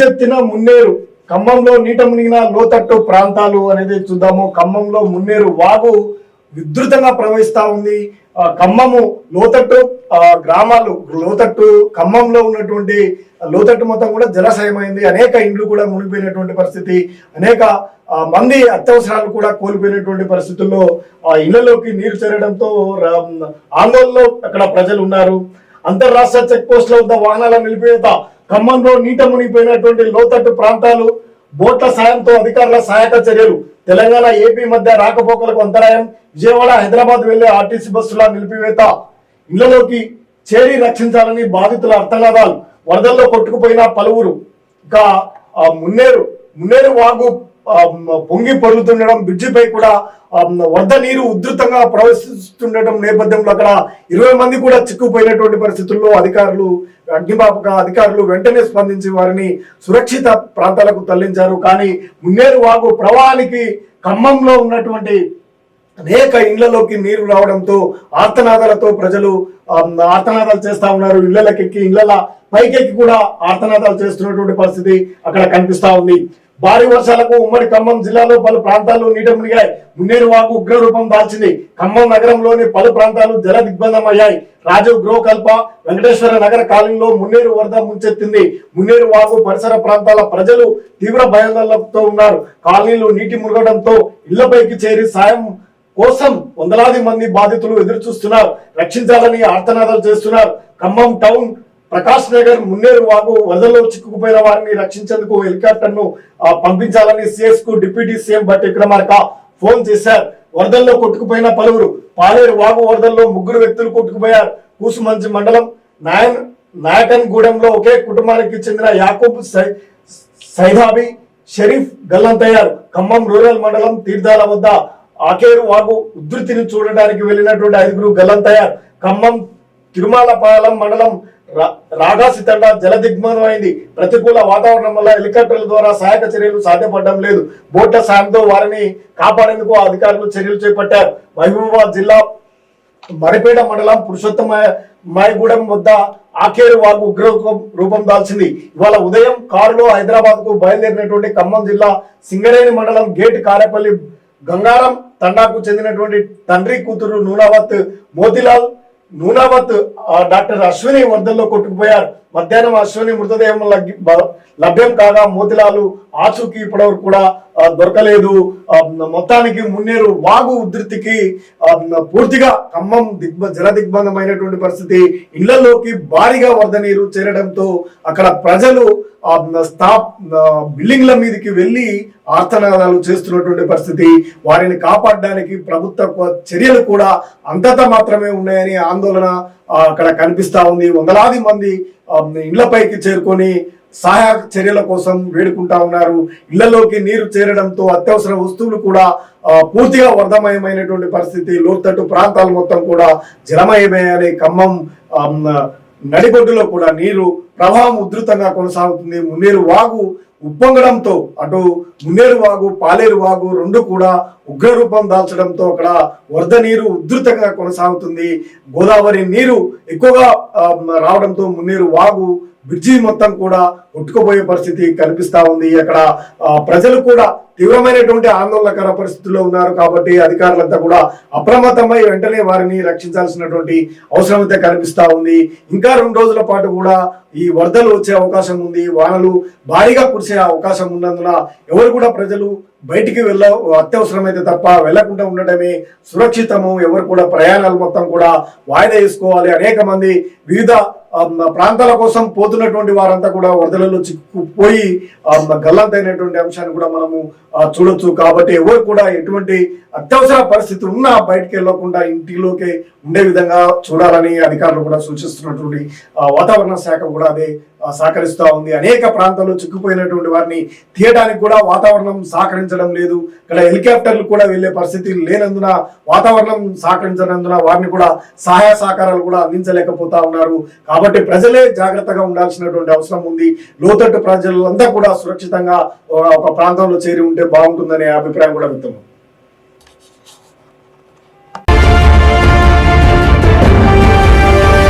ముంచెత్తిన మున్నేరు. ఖమ్మంలో నీట మునిగిన లోతట్టు ప్రాంతాలు అనేది చూద్దాము. ఖమ్మంలో మున్నేరు వాగు విస్తృతంగా ప్రవహిస్తా ఉంది. ఆ, ఖమ్మము లోతట్టు గ్రామాలు లోతట్టు ఖమ్మంలో ఉన్నటువంటి లోతట్టు మొత్తం కూడా జలశయమైంది. అనేక ఇండ్లు కూడా మునిగిపోయినటువంటి పరిస్థితి. అనేక మంది అత్యవసరాలు కూడా కోల్పోయినటువంటి పరిస్థితుల్లో ఆ ఇళ్ళలోకి నీరు చేరడంతో ఆందోళనలో అక్కడ ప్రజలు ఉన్నారు. అంతర్రాష్ట్ర చెక్ పోస్టుల వద్ద వాహనాల నిలిపివేత ఖమ్మంలో నీట మునిగిపోయినటువంటి లోతట్టు ప్రాంతాలు బోట్ల సాయంతో అధికారుల సహాయక చర్యలు. తెలంగాణ ఏపీ మధ్య రాకపోకలకు అంతరాయం. విజయవాడ హైదరాబాద్ వెళ్ళే ఆర్టీసీ బస్సుల నిలిపివేత. ఇళ్ళలోకి చేరి రక్షించాలని బాధితుల అర్థనాదాలు. వరదల్లో కొట్టుకుపోయిన పలువురు. ఇంకా మున్నేరు మున్నేరు వాగు పొంగి పొరుగుతుండడం బ్రిడ్జిపై కూడా వద్ద వరద నీరు ఉధృతంగా ప్రవేశిస్తుండటం నేపథ్యంలో అక్కడ ఇరవై మంది కూడా చిక్కుపోయినటువంటి పరిస్థితుల్లో అధికారులు అగ్నిమాపక అధికారులు వెంటనే స్పందించి వారిని సురక్షిత ప్రాంతాలకు తరలించారు. కానీ మున్నేరు వాగు ప్రవాహానికి ఖమ్మంలో ఉన్నటువంటి అనేక ఇళ్ళలోకి నీరు రావడంతో ఆర్తనాదాలతో ప్రజలు ఆర్తనాదాలు చేస్తా ఉన్నారు. ఇళ్ళకెక్కి ఇళ్ళల పైకెక్కి కూడా ఆర్తనాదాలు చేస్తున్నటువంటి పరిస్థితి అక్కడ కనిపిస్తా ఉంది. భారీ వర్షాలకు ఉమ్మడి ఖమ్మం జిల్లాలో పలు ప్రాంతాలు నీట మునిగాయి. మున్నేరు వాగు ఉగ్ర రూపం దాల్చింది. ఖమ్మం నగరంలోని పలు ప్రాంతాలు జల దిగ్బంధం అయ్యాయి రాజీవ్ గృహకల్ప వెంకటేశ్వర నగర కాలనీలో మున్నేరు వరద ముంచెత్తింది. మున్నేరు వాగు పరిసర ప్రాంతాల ప్రజలు తీవ్ర భయాందోళనతో ఉన్నారు. కాలనీలు నీటి మునగడంతో ఇళ్ళపైకి చేరి సాయం కోసం వందలాది మంది బాధితులు ఎదురు చూస్తున్నారు రక్షించాలని ఆర్తనాదాలు చేస్తున్నారు. ఖమ్మం టౌన్ ప్రకాష్ నగర్ మున్నేరు వాగు వరదల్లో చిక్కుకుపోయిన వారిని రక్షించేందుకు హెలికాప్టర్ను పంపించాలని సిఎస్కు డిప్యూటీ సీఎం బట్టి విక్రమార్క ఫోన్ చేశారు. వరదల్లో కొట్టుకుపోయిన పలువురు పాలేరు వాగు వరదల్లో ముగ్గురు వ్యక్తులు కొట్టుకుపోయారు. కూసుమంచి మండలం నాయన్ నాయకన్ గూడెంలో ఒకే కుటుంబానికి చెందిన యాకూబ్ సై- సైదాబి షరీఫ్ గల్లంతయ్యారు. ఖమ్మం రూరల్ మండలం తీర్థాల వద్ద ఆకేరు వాగు ఉధృతిని చూడడానికి వెళ్ళినటువంటి ఐదుగురు గల్లంతయ్యారు. ఖమ్మం తిరుమలపాలెం మండలం రా- రాగాసి తండ జల అయింది. ప్రతికూల వాతావరణం వల్ల హెలికాప్టర్ల ద్వారా సహాయక చర్యలు సాధ్యపడడం లేదు. బోట్ల సాయంతో వారిని కాపాడేందుకు అధికారులు చర్యలు చేపట్టారు. మహబూబాబాద్ జిల్లా మరిపేట మండలం పురుషోత్తమ మాయగూడెం వద్ద ఆఖేరు వాగు ఉగ్ర రూపం- రూపం దాల్చింది. ఇవాళ ఉదయం కారులో హైదరాబాద్కు బయలుదేరినటువంటి ఖమ్మం జిల్లా సింగరేణి మండలం గేట్ కారేపల్లి గంగారం తండాకు చెందినటువంటి తండ్రి కూతురు నూనావత్ మోతిలాల్ నూనావత్ ఆ, డాక్టర్ అశ్విని వరదల్లో కొట్టుకుపోయారు. మధ్యాహ్నం అశ్విని మృతదేహం లభ్యం కాగా మోతిలాలు ఆచూకీ ఇప్పటివరకు కూడా దొరకలేదు. మొత్తానికి మున్నేరు వాగు ఉధృతికి పూర్తిగా ఖమ్మం దిగ్బ జల దిగ్బంధమైనటువంటి పరిస్థితి ఇళ్ళలోకి భారీగా వరద నీరు చేరడంతో అక్కడ ప్రజలు స్థాప్ బిల్డింగ్ల మీదకి వెళ్ళి ఆర్తనాదాలు చేస్తున్నటువంటి పరిస్థితి. వారిని కాపాడడానికి ప్రభుత్వ చర్యలు కూడా అంతత మాత్రమే ఉన్నాయని ఆందోళన అక్కడ కనిపిస్తా ఉంది. వందలాది మంది ఇండ్లపైకి చేరుకొని సహాయ చర్యల కోసం వేడుకుంటా ఉన్నారు. ఇళ్ళలోకి నీరు చేరడంతో అత్యవసర వస్తువులు కూడా పూర్తిగా వర్ధమయమైనటువంటి పరిస్థితి లోతట్టు ప్రాంతాలు మొత్తం కూడా జలమయమయ్యాయి ఖమ్మం నడిబొడ్డులో కూడా నీరు ప్రవాహం ఉధృతంగా కొనసాగుతుంది. మున్నేరు వాగు ఉప్పొంగడంతో అటు మున్నేరు వాగు పాలేరు వాగు రెండు కూడా ఉగ్రరూపం దాల్చడంతో అక్కడ వరద నీరు ఉధృతంగా కొనసాగుతుంది. గోదావరి నీరు ఎక్కువగా రావడంతో మున్నేరు వాగు బ్రిడ్జి మొత్తం కూడా కొట్టుకుపోయే పరిస్థితి కనిపిస్తా ఉంది. అక్కడ ప్రజలు కూడా తీవ్రమైనటువంటి ఆందోళనకర పరిస్థితుల్లో ఉన్నారు కాబట్టి అధికారులంతా కూడా అప్రమత్తమై వెంటనే వారిని రక్షించాల్సినటువంటి అవసరం అయితే కనిపిస్తా ఉంది. ఇంకా రెండు రోజుల పాటు కూడా ఈ వరదలు వచ్చే అవకాశం ఉంది. వానలు భారీగా కురిసే అవకాశం ఉన్నందున ఎవరు కూడా ప్రజలు బయటికి వెళ్ళ అత్యవసరమైతే తప్ప వెళ్ళకుండా ఉండటమే సురక్షితము. ఎవరు కూడా ప్రయాణాలు మొత్తం కూడా వాయిదా వేసుకోవాలి. అనేక మంది వివిధ ప్రాంతాల కోసం పోతున్నటువంటి వారంతా కూడా వరదలు వరదలలో చిక్కుపోయి ఆ, గల్లంతైనటువంటి అంశాన్ని కూడా మనము చూడొచ్చు. కాబట్టి ఎవరు కూడా ఎటువంటి అత్యవసర పరిస్థితి ఉన్నా బయటికి వెళ్ళకుండా ఇంటిలోకి ఉండే విధంగా చూడాలని అధికారులు కూడా సూచిస్తున్నటువంటి ఆ, వాతావరణ శాఖ కూడా అదే సహకరిస్తూ ఉంది. అనేక ప్రాంతాల్లో చిక్కుపోయినటువంటి వారిని తీయడానికి కూడా వాతావరణం సహకరించడం లేదు. ఇక్కడ హెలికాప్టర్లు కూడా వెళ్ళే పరిస్థితి లేనందున వాతావరణం సహకరించనందున వారిని కూడా సహాయ సహకారాలు కూడా అందించలేకపోతా ఉన్నారు. కాబట్టి ప్రజలే జాగ్రత్తగా ఉండాల్సినటువంటి అవసరం ఉంది. లోతట్టు ప్రజలంతా కూడా సురక్షితంగా ఒక ప్రాంతంలో చేరి ఉంటే బాగుంటుందనే అభిప్రాయం కూడా వ్యక్తం